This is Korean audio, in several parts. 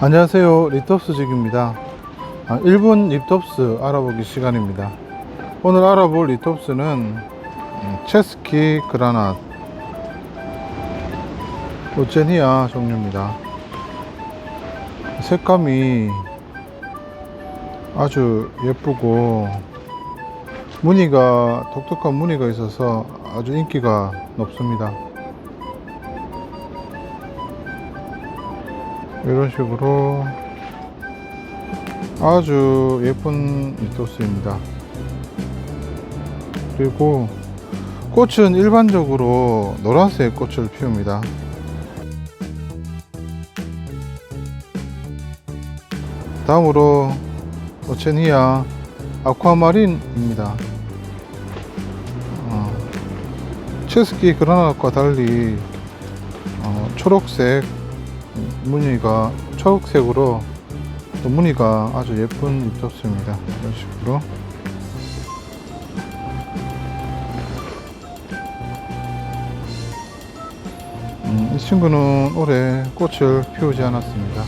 안녕하세요. 리톱스 직입니다. 아, 1분 리톱스 알아보기 시간입니다. 오늘 알아볼 리톱스는 음, 체스키 그라낫 오제니아 종류입니다. 색감이 아주 예쁘고 무늬가 독특한 무늬가 있어서 아주 인기가 높습니다 이런 식으로 아주 예쁜 리토스입니다. 그리고 꽃은 일반적으로 노란색 꽃을 피웁니다. 다음으로 오체니아 아쿠아마린입니다. 어, 체스키 그라나과 달리 어, 초록색 무늬가 초록색으로 또 무늬가 아주 예쁜 입접수입니다. 이런 식으로 음, 이 친구는 올해 꽃을 피우지 않았습니다.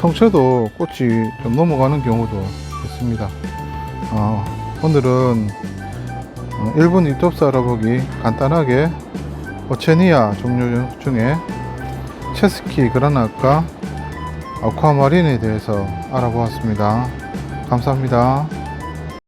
성체도 꽃이 좀 넘어가는 경우도 있습니다. 어, 오늘은 어, 일본 입접수 알아보기 간단하게 오체니아 종류 중에 체스키 그라나과 아쿠아마린에 대해서 알아보았습니다. 감사합니다.